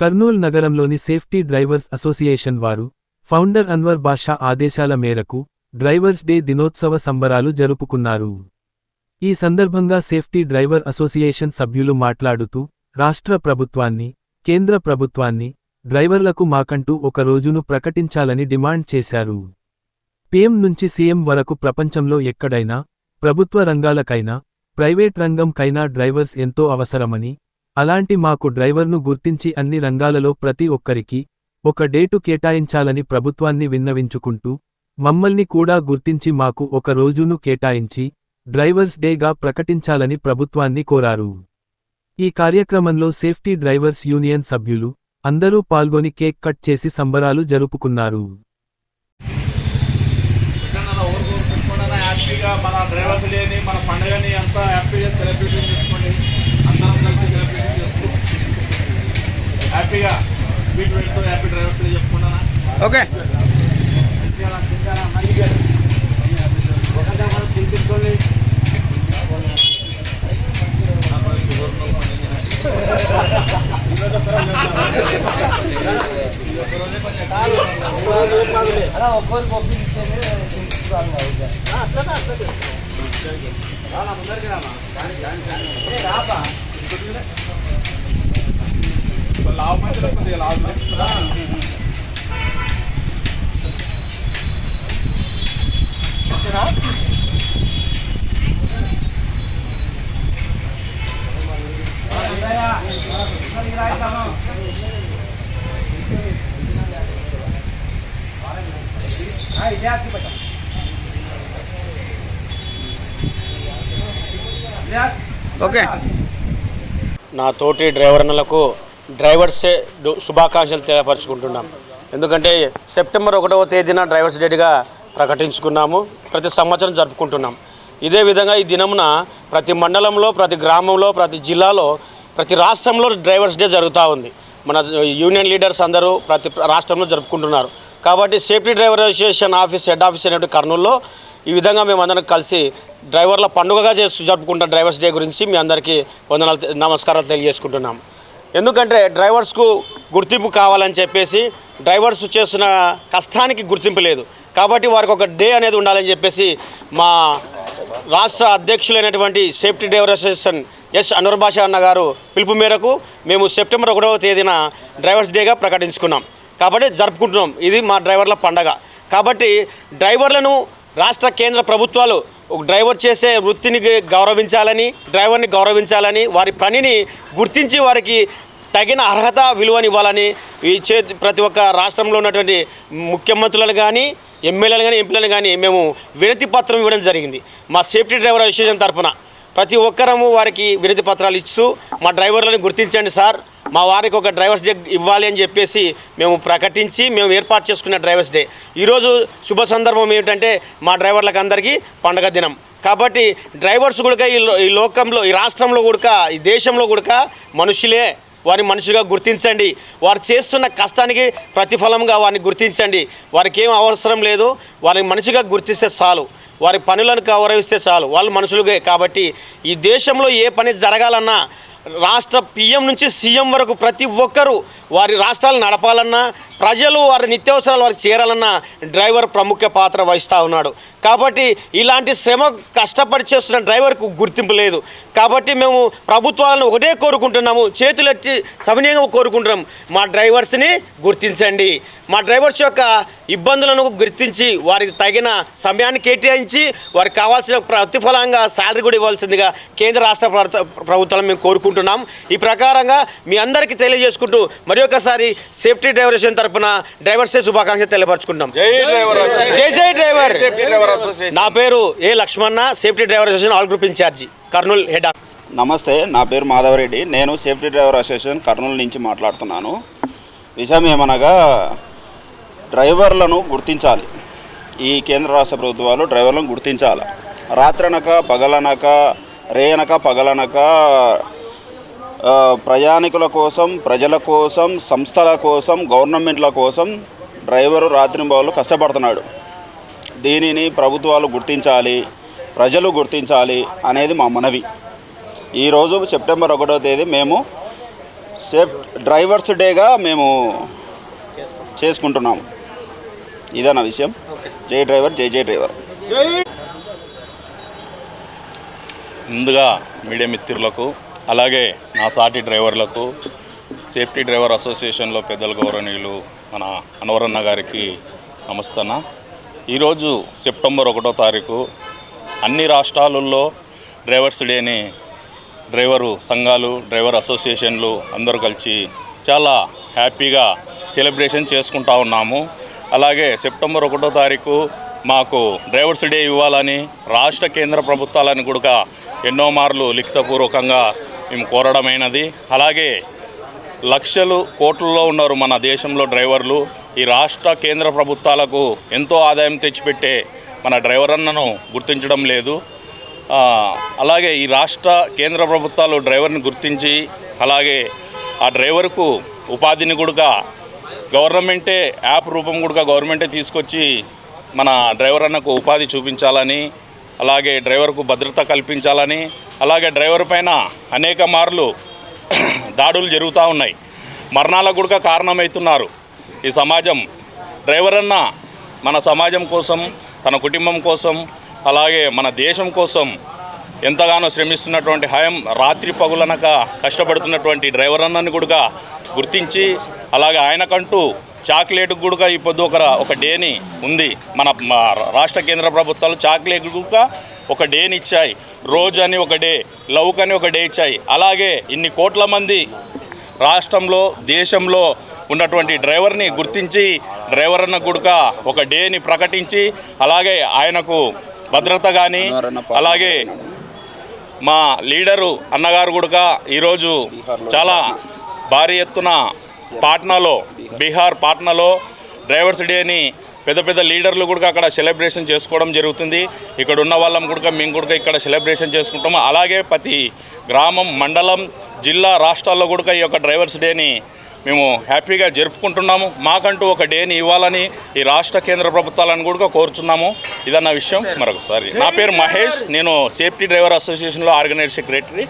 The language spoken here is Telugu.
కర్నూల్ నగరంలోని సేఫ్టీ డ్రైవర్స్ అసోసియేషన్ వారు ఫౌండర్ అన్వర్ బాషా ఆదేశాల మేరకు డ్రైవర్స్ డే దినోత్సవ సంబరాలు జరుపుకున్నారు. ఈ సందర్భంగా సేఫ్టీ డ్రైవర్ అసోసియేషన్ సభ్యులు మాట్లాడుతూ రాష్ట్ర ప్రభుత్వాన్ని కేంద్ర ప్రభుత్వాన్ని డ్రైవర్లకు మాకంటూ ఒక రోజును ప్రకటించాలని డిమాండ్ చేశారు. పీఎం నుంచి సీఎం వరకు ప్రపంచంలో ఎక్కడైనా ప్రభుత్వ రంగాలకైనా ప్రైవేట్ రంగంకైనా డ్రైవర్స్ ఎంతో అవసరమని అలాంటి మాకు డ్రైవర్ను గుర్తించి అన్ని రంగాలలో ప్రతి ఒక్కరికి ఒక డేటు కేటాయించాలని ప్రభుత్వాన్ని విన్నవించుకుంటూ మమ్మల్ని కూడా గుర్తించి మాకు ఒక రోజును కేటాయించి డ్రైవర్స్ డేగా ప్రకటించాలని ప్రభుత్వాన్ని కోరారు. ఈ కార్యక్రమంలో సేఫ్టీ డ్రైవర్స్ యూనియన్ సభ్యులు అందరూ పాల్గొని కేక్ కట్ చేసి సంబరాలు జరుపుకున్నారు. హ్యాపీగా మన డ్రైవర్స్ లేని మన పండుగని అంతా హ్యాపీగా సెలబ్రేషన్ చేసుకోండి. అందరం కలిసి సెలబ్రేషన్ చేస్తూ హ్యాపీగా స్పీడ్ పెడుతూ హ్యాపీ డ్రైవర్స్ చెప్పుకున్నానా ఓకే లాభం అయితే కొద్దిగా లాభం ఓకే. నా తోటి డ్రైవర్లకు డ్రైవర్సే శుభాకాంక్షలు తెలియపరచుకుంటున్నాం. ఎందుకంటే సెప్టెంబర్ ఒకటవ తేదీన డ్రైవర్స్ డేగా ప్రకటించుకున్నాము ప్రతి సంవత్సరం జరుపుకుంటున్నాం. ఇదే విధంగా ఈ దినమున ప్రతి మండలంలో ప్రతి గ్రామంలో ప్రతి జిల్లాలో ప్రతి రాష్ట్రంలో డ్రైవర్స్ డే జరుగుతూ ఉంది. మన యూనియన్ లీడర్స్ అందరూ ప్రతి రాష్ట్రంలో జరుపుకుంటున్నారు. కాబట్టి safety driver association office head office అనేటువంటి కర్నూలులో ఈ విధంగా మేమందరం కలిసి డ్రైవర్ల పండుగగా చేసి జరుపుకుంటాం డ్రైవర్స్ డే గురించి మీ అందరికీ వందనాలు నమస్కారాలు తెలియజేసుకుంటున్నాం. ఎందుకంటే డ్రైవర్స్కు గుర్తింపు కావాలని చెప్పేసి డ్రైవర్స్ చేస్తున్న కష్టానికి గుర్తింపు లేదు. కాబట్టి వారికి ఒక డే అనేది ఉండాలని చెప్పేసి మా రాష్ట్ర అధ్యక్షులైనటువంటి safety driver association S Anwar అన్న గారు పిలుపు మేరకు మేము సెప్టెంబర్ ఒకటవ తేదీన డ్రైవర్స్ డేగా ప్రకటించుకున్నాం. కాబట్టి జరుపుకుంటున్నాం. ఇది మా డ్రైవర్ల పండగ. కాబట్టి డ్రైవర్లను రాష్ట్ర కేంద్ర ప్రభుత్వాలు ఒక డ్రైవర్ చేసే వృత్తిని గౌరవించాలని డ్రైవర్ని గౌరవించాలని వారి పనిని గుర్తించి వారికి తగిన అర్హత విలువనివ్వాలని ఈ చే ప్రతి ఒక్క రాష్ట్రంలో ఉన్నటువంటి ముఖ్యమంత్రులను కానీ ఎమ్మెల్యేలు కానీ ఎంపీలను కానీ మేము వినతి పత్రం ఇవ్వడం జరిగింది. మా సేఫ్టీ డ్రైవర్ అసోసియేషన్ తరఫున ప్రతి ఒక్కరము వారికి వినతి పత్రాలు ఇస్తూ మా డ్రైవర్లను గుర్తించండి సార్. మా వారికి ఒక డ్రైవర్స్ డే ఇవ్వాలి అని చెప్పేసి మేము ప్రకటించి మేము ఏర్పాటు చేసుకున్న డ్రైవర్స్ డే. ఈరోజు శుభ సందర్భం ఏమిటంటే మా డ్రైవర్లకు అందరికీ పండగ దినం. కాబట్టి డ్రైవర్స్ కూడా ఈ లో- ఈ లోకంలో ఈ రాష్ట్రంలో కూడా ఈ దేశంలో కూడా మనుషులే. వారి మనుషులుగా గుర్తించండి. వారు చేస్తున్న కష్టానికి ప్రతిఫలంగా వారిని గుర్తించండి. వారికి ఏం అవసరం లేదు. వారిని మనిషిగా గుర్తిస్తే చాలు. వారి పనులను గౌరవిస్తే చాలు. వాళ్ళు మనుషులుగా కాబట్టి ఈ దేశంలో ఏ పని జరగాలన్నా రాష్ట్ర పిఎం నుంచి సీఎం వరకు ప్రతి ఒక్కరూ వారి రాష్ట్రాలు నడపాలన్నా ప్రజలు వారి నిత్యావసరాలు వారికి చేరాలన్నా డ్రైవర్ ప్రముఖ పాత్ర వహిస్తూ ఉన్నాడు. కాబట్టి ఇలాంటి శ్రమ కష్టపడి చేస్తున్న డ్రైవర్కు గుర్తింపు లేదు. కాబట్టి మేము ప్రభుత్వాలను ఒకటే కోరుకుంటున్నాము చేతులెత్తి సవినీయంగా కోరుకుంటున్నాం. మా డ్రైవర్స్ని గుర్తించండి. మా డ్రైవర్స్ యొక్క ఇబ్బందులను గుర్తించి వారికి తగిన సమయాన్ని కేటాయించి వారికి కావాల్సిన ప్రతిఫలంగా శాలరీ కూడా ఇవ్వాల్సిందిగా కేంద్ర రాష్ట్ర ప్రభుత్వాలను మేము కోరుకుంటున్నాం. ఈ ప్రకారంగా మీ అందరికీ తెలియజేసుకుంటూ మరి ఒకసారి సేఫ్టీ డ్రైవరేషన్ తరపున డ్రైవర్సే శుభాకాంక్షలు తెలియపరచుకుంటాం జై డ్రైవర్ జై డ్రైవర్. Safety driver association. నా పేరు A Lakshmana safety driver association all group incharge Kurnool head of. నమస్తే నా పేరు మాధవరెడ్డి. నేను సేఫ్టీ డ్రైవర్ అసోసియేషన్ కర్నూలు నుంచి మాట్లాడుతున్నాను. విషయం ఏమనగా డ్రైవర్లను గుర్తించాలి. ఈ కేంద్ర రాష్ట్ర ప్రభుత్వాలు డ్రైవర్లను గుర్తించాలి. రాత్రనక పగలనక రేయనక పగలనక ప్రయాణికుల కోసం ప్రజల కోసం సంస్థల కోసం గవర్నమెంట్ల కోసం డ్రైవరు రాత్రింబవళ్ళు కష్టపడుతున్నాడు. దీనిని ప్రభుత్వాలు గుర్తించాలి ప్రజలు గుర్తించాలి అనేది మా మనవి. ఈరోజు సెప్టెంబర్ ఒకటో తేదీ మేము సేఫ్ డ్రైవర్స్ డేగా మేము చేసుకుంటున్నాము. నా విషయం. జై డ్రైవర్ జై జై డ్రైవర్. ముందుగా మీడియా మిత్రులకు అలాగే నా సాటి డ్రైవర్లకు సేఫ్టీ డ్రైవర్ అసోసియేషన్లో పెద్దల గౌరవనీయులు మన అనవరన్న గారికి నమస్తన్న. ఈరోజు సెప్టెంబర్ ఒకటో తారీఖు అన్ని రాష్ట్రాలలో డ్రైవర్స్ డేని డ్రైవరు సంఘాలు డ్రైవర్ అసోసియేషన్లు అందరూ కలిసి చాలా హ్యాపీగా సెలబ్రేషన్ చేసుకుంటా ఉన్నాము. అలాగే సెప్టెంబర్ ఒకటో తారీఖు మాకు డ్రైవర్స్ డే ఇవ్వాలని రాష్ట్ర కేంద్ర ప్రభుత్వాలను కూడా ఎన్నో మార్లు లిఖితపూర్వకంగా మేము కోరడమైనది. అలాగే లక్షలు కోట్లలో ఉన్నారు మన దేశంలో డ్రైవర్లు. ఈ రాష్ట్ర కేంద్ర ప్రభుత్వాలకు ఎంతో ఆదాయం తెచ్చిపెట్టే మన డ్రైవర్ అన్నను గుర్తించడం లేదు. అలాగే ఈ రాష్ట్ర కేంద్ర ప్రభుత్వాలు డ్రైవర్ని గుర్తించి అలాగే ఆ డ్రైవర్కు ఉపాధిని కూడా గవర్నమెంటే యాప్ రూపం కూడా గవర్నమెంటే తీసుకొచ్చి మన డ్రైవర్ అన్నకు ఉపాధి చూపించాలని అలాగే డ్రైవర్కు భద్రత కల్పించాలని అలాగే డ్రైవర్ పైన అనేక మార్లు దాడులు జరుగుతూ ఉన్నాయి. మరణాలకు కూడా కారణమవుతున్నారు. ఈ సమాజం డ్రైవర్ అన్న మన సమాజం కోసం తన కుటుంబం కోసం అలాగే మన దేశం కోసం ఎంతగానో శ్రమిస్తున్నటువంటి హయం రాత్రి పగులనక కష్టపడుతున్నటువంటి డ్రైవర్ అన్నని కూడా గుర్తించి అలాగే ఆయనకంటూ చాక్లెట్ కూడా ఈ పొద్దు ఒక ఒక డేని ఉంది. మన మా రాష్ట్ర కేంద్ర ప్రభుత్వాలు చాక్లెట్ కూడా ఒక డేని ఇచ్చాయి. రోజు అని ఒక డే లవ్క్ అని ఒక డే ఇచ్చాయి. అలాగే ఇన్ని కోట్ల మంది రాష్ట్రంలో దేశంలో ఉన్నటువంటి డ్రైవర్ని గుర్తించి డ్రైవర్ అన్న గుడక ఒక డేని ప్రకటించి అలాగే ఆయనకు భద్రత కానీ అలాగే మా లీడరు అన్నగారు గుడక ఈరోజు చాలా భారీ ఎత్తున పాట్నాలో బీహార్ పాట్నాలో డ్రైవర్స్ డేని పెద్ద పెద్ద లీడర్లు కూడా అక్కడ సెలబ్రేషన్ చేసుకోవడం జరుగుతుంది. ఇక్కడ ఉన్న వాళ్ళం కూడా మేము కూడా ఇక్కడ సెలబ్రేషన్ చేసుకుంటాము. అలాగే ప్రతి గ్రామం మండలం జిల్లా రాష్ట్రాల్లో కూడా ఈ యొక్క డ్రైవర్స్ డేని మేము హ్యాపీగా జరుపుకుంటున్నాము. మాకంటూ ఒక డేని ఇవ్వాలని ఈ రాష్ట్ర కేంద్ర ప్రభుత్వాలను కూడా కోరుచున్నాము. ఇదన్న విషయం. మరొకసారి నా పేరు మహేష్. నేను సేఫ్టీ డ్రైవర్ అసోసియేషన్లో ఆర్గనైజ్ సెక్రటరీ.